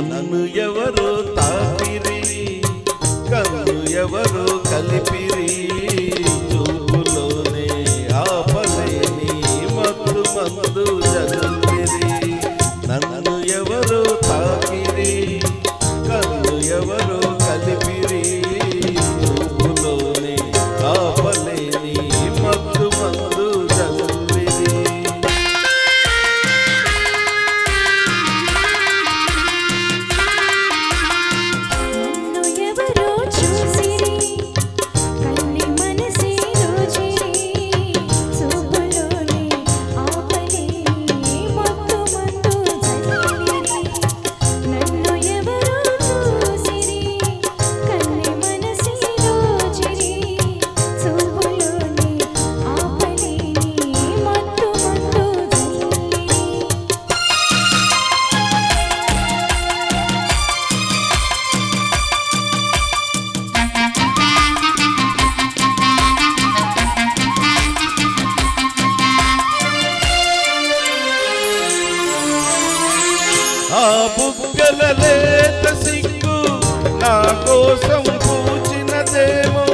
నన్ను ఎవరు తాపిరి కన్ను ఎవరు కలిపిరి. బుగ్గల లేత సిగ్గు నా కోసం పూచినదేమో.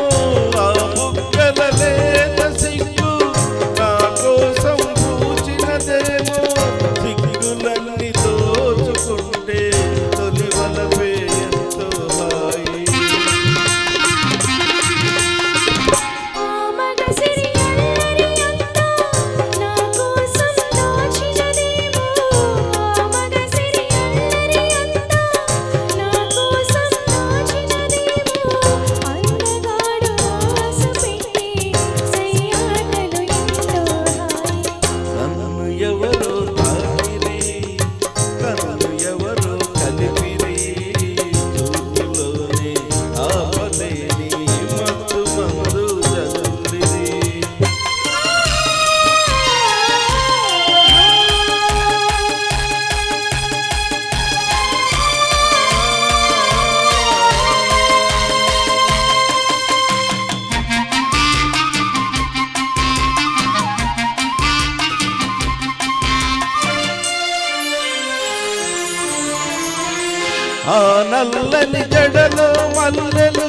ఆ నల్లని జడలు మల్లెలు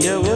Yeah.